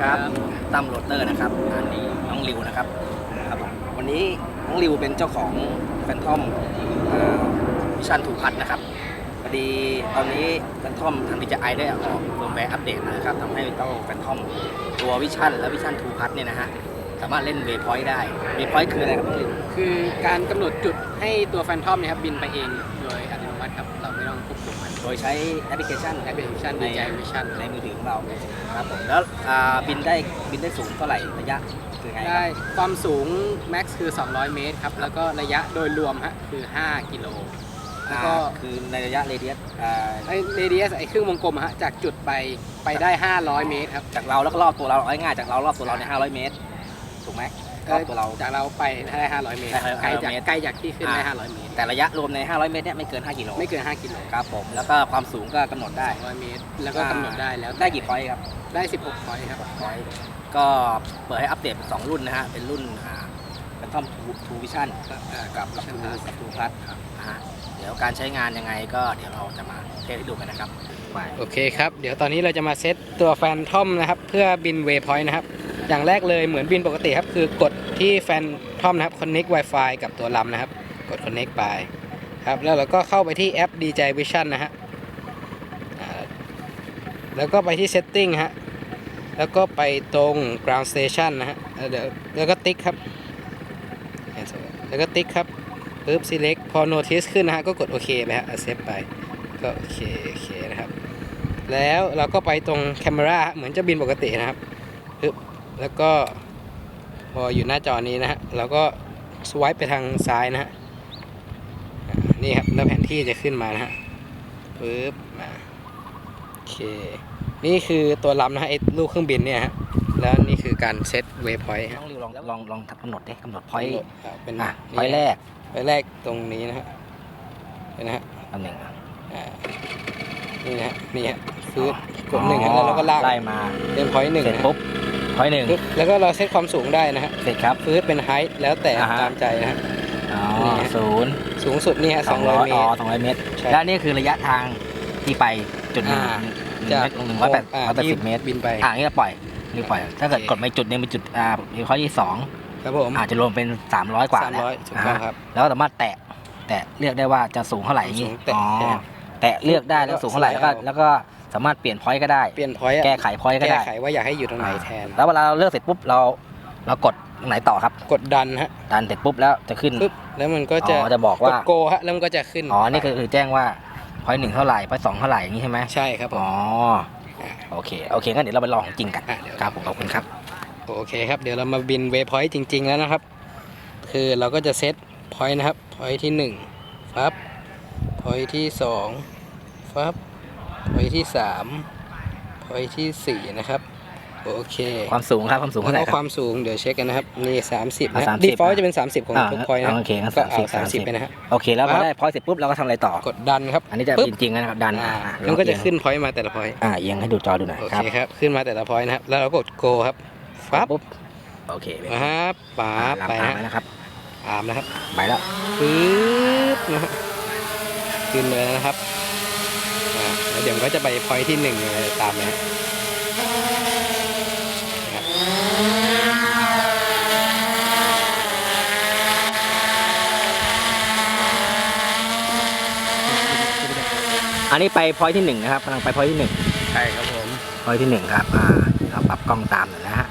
ครับตั้มโรเตอร์นะครับอันนี้น้องริวนะครับครับผมวันนี้น้องริวเป็นเจ้าของแฟนทอมวิชันถูพัทนะครับพอดีตอนนี้แฟนทอมทางดีจไอได้ออกเฟิร์มแวร์อัปเดตนะครับทำให้เจ้าแฟนทอมตัววิชันและวิชันทูพัทเนี่ยนะฮะสามารถเล่นเวพอยต์ได้เวพอยต์คืออะไรครับน้องริวคือการกำหนดจุดให้ตัวแฟนทอมเนี่ยครับบินไปเองโดยอัตโนมัติครับเราไม่ต้องควบคุมมัน ดยใช้แอปพลิเคชันแอปพลิเคชันใน DJI Vision ในมือถือของเราครับผมแล้วอ่าบินได้บินได้สูงเท่าไหร่ระยะคือไงครับได้ความสูง max คือ 200 เมตรครับ แล้วก็ระยะโดยรวมฮะคือ 5 กิโล แล้วก็ อ่าคือในระยะเรเดียสอ่าไอ้เรเดียสไอ้ครึ่งวงกลมฮะจากจุดไปไปได้ 500 เมตรครับ จากเราแล้วก็รอบตัวเราเอาง่ายๆจากเรารอบตัวเราเนี่ย500 เมตรถูกไหม รอบตัวเรา จากเราไปได้500 เมตรได้500ไกลจากเมตรไกลจากที่ขึ้นได้ อ่า 500 เมตร แต่ระยะรวมใน 500 เมตรเนี่ยไม่เกิน 5 กิโลไม่เกิน 5 กิโลครับผมแล้วก็ความสูงก็กำหนดได้200 เมตร แล้วก็กำหนดได้แล้วได้กี่พอยต์ครับได้ 16พอยต์ครับ พอยต์ก็เปิดให้อัปเดตเป็นสองรุ่นนะฮะเป็นรุ่นเป็นทอมทูวิชั่นกับกับทูกับทูพลัสฮะเดี๋ยวการใช้งานยังไงก็เดี๋ยวเราจะมาเทสให้ดูกันนะครับไป โอเคครับ เดี๋ยวตอนนี้เราจะมาเซตตัวแฟนทอมนะครับ เพื่อบินเว y p พอยต์นะครับ อย่างแรกเลยเหมือนบินปกติครับคือกดที่แฟนทอมนะครับ connect Wi-Fi กับตัวลำนะครับ กด connect ไปครับแล้วเราก็เข้าไปที่แอป DJI Vision นะฮะแล้วก็ไปที่ setting ฮะแล้วก็ไปตรง ground station นะฮะเดี๋ยวแล้วก็ติ๊กครับ แล้วก็ติ๊กครับปึ๊บ select พอ notice ขึ้นนะฮะก็กดโอเคไปฮะ accept ไปก็โอเคโอเคนะครับ แล้วเราก็ไปตรง camera เหมือนจะบินปกตินะครับ แล้วก็พออยู่หน้าจอนี้นะฮะเราก็สว i p e ไปทางซ้ายนะฮะอ่านี่ครับแล้วแผนที่จะขึ้นมานะฮะปึ๊บมาโอเค นี่คือตัวลำนะฮะไอ้ลูกเครื่องบินเนี่ยฮะแล้วนี่คือการเซตเว y p พอยต์ต้องริวลองลองลองกำหนดดิกำหนดพอยต์เป็นอะพอยต์แรกพอยต์แรกตรงนี้นะฮะเห็นนะฮะอันหนึ่งอะอ่านี่นะฮะนี่ฮะคือกดหนึ่งฮะแล้วเราก็ลากไล่มาเป็นพอยต์หนึ่งเสร็จปุ๊บ พอยต์หนึ่งปึ๊บแล้วก็เราเซตความสูงได้นะฮะเสร็จครับฟื้นเป็นไฮท์แล้วแต่อ่าฮะ ตามใจนะฮะ อ๋อนี่ฮะ ศูนย์สูงสุดนี่ฮะสองร้อย200เมอ๋อตร สองร้อยเมตร ใช่และนี่คือระยะทางที่ไปจุดหนึ่งอ่า หนึ่งเมตรหนึ่งร้อยแปดอ่าร้อยแปดที่สิบเมตรบินไป อ่านี่ก็ปล่อยนี่ปล่อย ถ้าเกิดกดไปจุดหนึงเป็นจุดอ่ามีข้อที่สองครับผมอาจจะรวมเป็นสามร้อยกว่าสามแล้วร้อยถูกต้องอ่าครับ แล้วก็สามารถแตะแตะเลือกได้ว่าจะสูงเท่าไหร่อย่างสูงี้งแตะอ๋อใช่ครับแตะเลือกได้แล้วสูงเท่าไหร่แล้วก็สไลด์เอาแล้วก็ สามารถเปลี่ยนพอยต์ก็ได้ เปลี่ยนพอยต์แก้ไขพอยต์ก็แก้ได้ไขว่าอยากให้อยู่ตรงไหนแทน แล้วเวลาเราเลือกเสร็จปุ๊บเราเรากดตรงไหนต่อครับกดดันฮะดันเสร็จปุ๊บแล้วจะขึ้น ปึ๊บแล้วมันก็จะอ๋อจะบอกว่า ดโกฮะแล้วมันก็จะขึ้นอ๋อนี่คือคือแจ้งว่าพอยต์หนึ่งเท่าไหร่พอยต์สองเท่าไหร่อย่างนี้ใช่ไหมใช่ครับผมอ๋ออ่าโอเคโอเคงั้นเดี๋ยวเราไปลองจริงกันอะเดี๋ยว ครับผมขอบคุณครับ โอเคครับ เดี๋ยวเรามาบินเว y p พอยต์จริง ๆ แล้วนะครับ คือเราก็จะเซตพอยต์นะครับพอยต์ที่1ฟับพอยต์ที่2ฟับ พอยต์ที่3พอยต์ที่สี่นะครับ โอเคความสูงครับความสูงแล้วเท่าไหร่ก็คครับ วามสูงเดี๋ยวเช็คกันนะครับนี่30นะอะ30ดีฟอลต์จะเป็น30ของอ่าทุกพอยต์นะโอเคงั้นก็30เอา30 30ไปนะฮะ โอเคแล้วพครัอบ ได้พอยต์เสร็จปุ๊บเราก็ทำอะไรต่อ กดดันครับอันนี้จะปึ๊บจริงๆแล้วนะครับดันอ่าอะมันก็จะเอียงขึ้นพอยต์มาแต่ละพอยต์อ่าเอียงให้ดูจอดูหน่อยโอครัเคบครับขึ้นมาแต่ละพอยต์นะครับแล้วเรากด go ครับฟับปุ๊บโอเคไปปั๊บปั๊บลำไปตามนะไปนะครับตามนะครับไปแล้วปึ๊บนะฮะขึ้นเลยนะครับอ่าแล้วเดี๋ยวมันก็จะไปพอยที่หนึ่งอะไรตามนะฮะนะครับอันนี้ไปพอยต์ที่หนึ่งนะครับกำลังไปพอยต์ที่หนึ่งใช่ครับผมพอยต์ที่หนึ่งครับอ่าเราปรับกล้องตามหน่อยนะฮะ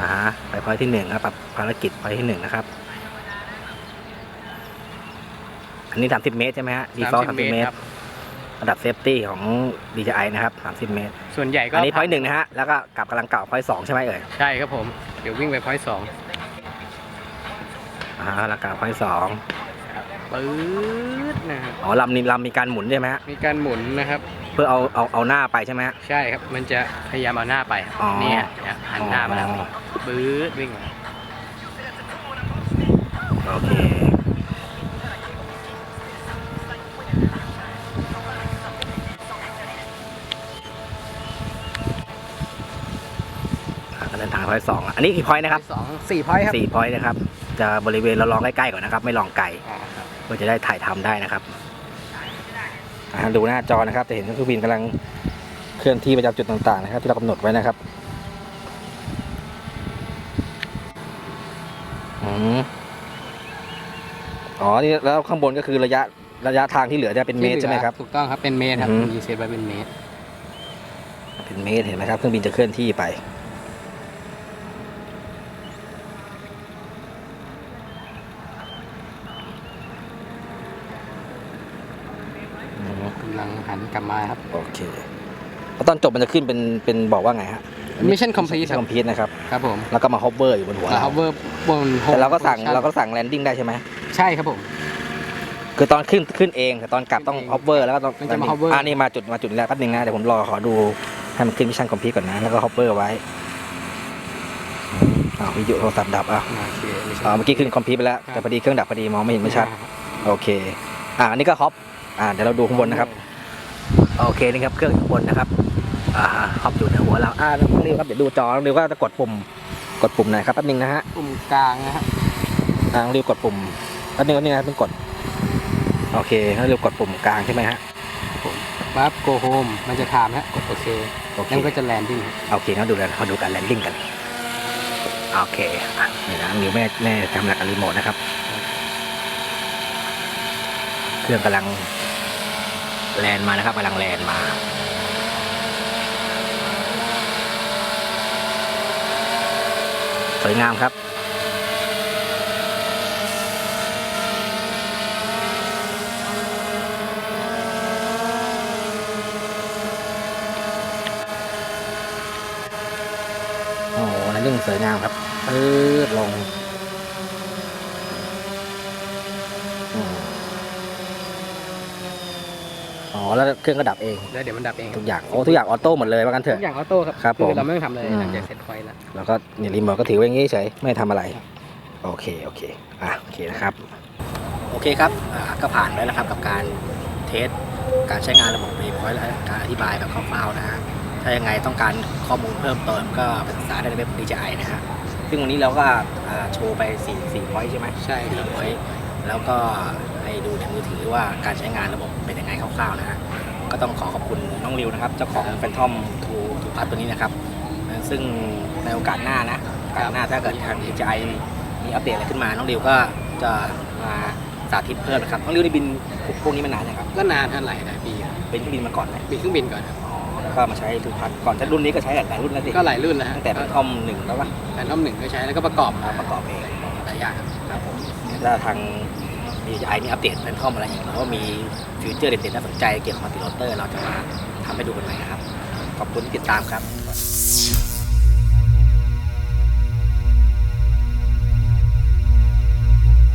อ่าฮะไปพอยต์ที่หนึ่งครับปรับภารกิจพอยต์ที่หนึ่งนะครับ อันนี้30เมตรใช่ไหมฮะดีฟอลต์30 30เมตรระดับเซฟตี้ของ DJI นะครับ 30 เมตร ส่วนใหญ่ก็อันนี้พอยต์หนึ่งนะฮะ แล้วก็กลับกำลังเก่าพอยต์สองใช่ไหมเอ่ย ใช่ครับผม เดี๋ยววิ่งไปพอยสองอ่าฮะแล้วกลับพอยต์สองปื๊ดนะครับอ๋อลำนี้ลำมีการหมุนใช่ไหมฮะ มีการหมุนนะครับ เพื่อเอาเอาเอาหน้าไปใช่ไหมฮะ ใช่ครับ มันจะพยายามเอาหน้าไปครับอ๋อ เนี่ยเนี่ยหันหน้ามาแล้วอ๋อปื๊ดวิ่งมาโอเค เดินทางพอยสองอันนี้กี่พอยนะครับสองสี่พอยครับสี่พอยนะครับ จะบริเวณเราลองใกล้ๆก่อนนะครับ ไม่ลองไกลเพื่อจะได้ถ่ายทำได้นะครับดูหน้าจอนะครับ จะเห็นเครื่องบินกำลังเคลื่อนที่ไปจำจุดต่างๆนะครับ ที่เรากำหนดไว้นะครับอ๋อนี่แล้วข้างบนก็คือระยะระยะทางที่เหลือจะเป็นเมตรใช่ไหมครับถูกต้องครับเป็นเมตรครับมีเซตไว้เป็นเมตร เป็นเมตรเห็นไหมครับเครื่องบินจะเคลื่อนที่ไป หันกลับมาครับ โอเคแล้วตอนจบมันจะขึ้นเป็นเป็นบอกว่าไงฮะ Mission complete ครับคอมพิวนะครับ ครับผมแล้วก็มา hover อยู่บนหัวแล้วเรา hover บน home แต่เราก็สั่ง position เราก็สั่ง landing ได้ใช่ไหมใช่ครับผม คือตอนขึ้นขึ้นเองแต่ตอนกลับต้องขึ้นเอง hover แล้วก็ต้องมันจะมา landing hover อ่านี่มาจุดมาจุดนี้แล้วแป๊บนึงนะเดี๋ยวผมรอขอดูให้มันขึ้นมิชชั่นคอมพิวก่อนนะแล้วก็ hover ไว้อ้าววิทยุโทรศัพท์ดับอะโอเคไม่ใช่อ่าเมื่อกี้ขึ้นคอมพิวไปแล้วครับ แต่พอดีเครื่องดับพอดีมองไม่เห็นไม่ชัด โอเค อ่าอันนี้ก็ฮอป อ่า เดี๋ยวเราดูข้างบนนะครับ โอเคนี่ครับเครื่องอยู่ข้างบนนะครับอ่าฮอปอยู่เหนือหัวเราอ่าน้องริวครับเดี๋ยวดูจอน้องริวก็จะกดปุ่มกดปุ่มหน่อยครับแป๊บนึงนะฮะปุ่มกลางนะครับอ่าน้องริวกดปุ่มแป๊บนึงแป๊บนึงนะครับต้องกดโอเคน้องริวกดปุ่มกลางใช่ไหมฮะปั๊บ go home มันจะถามฮะกดโอเคโอเคแล้วมันก็จะ landing ครับโอเคงั้นดูกันมาดูการแลนดิ้งกันโอเคอะนี่นะนิวแม่แม่ทำหลักกับรีโมทนะครับ เครื่องกำลัง แลนมานะครับกำลังแลนมา สวยงามครับโอ้โหแลนดิ้งสวยงามครับปื๊ดลงอืมอ๋อ แล้วเครื่องก็ดับเองแล้วเดี๋ยวมันดับเองทุกอย่างโอ้ทุกอย่างออโต้หมดเลยว่ากันเถทุอะกอย่างออโต้ครับครับผม อเราไม่ต้องทำอะไรอืมหลังจากเสร็จไฟแล้ว แล้วก็เนี่ยรีโมทก็ถือไว้อย่างงี้เฉยไม่ทำอะไร โอเค โอเค อะ โอเคนะครับ โอเคครับอ่าก็ผ่านไปแล้วครับกับการเทส การใช้งานระบบรีพอยต์และการอธิบายแบบคร่าวๆนะฮะ ถ้ายังไงต้องการข้อมูลเพิ่มเติมก็ไปศึกษาได้ในเว็บ DJI นะฮะ ซึ่งวันนี้เราก็อ่าโชว์ไป4 4 point ใช่ไหมใช่ครับ4 point แล้วก็ให้ ดูในมือถือว่าการใช้งานระบบเป็นยังไงคร่าวๆนะฮะก็ต้องขอขอบคุณน้องริวนะครับ เจ้าของ Phantom 2 2 Plus ตัวนี้นะครับซึ่งในโอกาสหน้านะโอกาสหน้าถ้าเกิดทาง DJI มีอัปเดตอะไรขึ้นมา น้องริวก็จะมาสาธิตเพิ่มนะครับน้องริวได้บินพวกนี้มานานนะครับก็นานเท่าไหร่หลายปีครับเป็นเครื่องบินมาก่อนไหมบินเครื่องบินก่อนครับอ๋อแล้วก็มาใช้ทูพัทก่อนถ้ารุ่นนี้ก็ใช้หลายรุ่นแล้วสิก็หลายรุ่นแล้วฮะตั้งแต่เป็นทอมหนึ่งแล้วป่ะแฟนทอมหนึ่งก็ใช้แล้วก็ประกอบมาประกอบเองหลายอย่างครับครับผมแล้วทาง DJI มีอัปเดตเป็นทอมอะไรอีกแล้วก็มีฟิวเจอร์เด็ดๆน่าสนใจเกี่ยวกับมัลติโรเตอร์เราจะมาทำให้ดูกันใหม่นะครับ ขอบคุณที่ติดตามครับ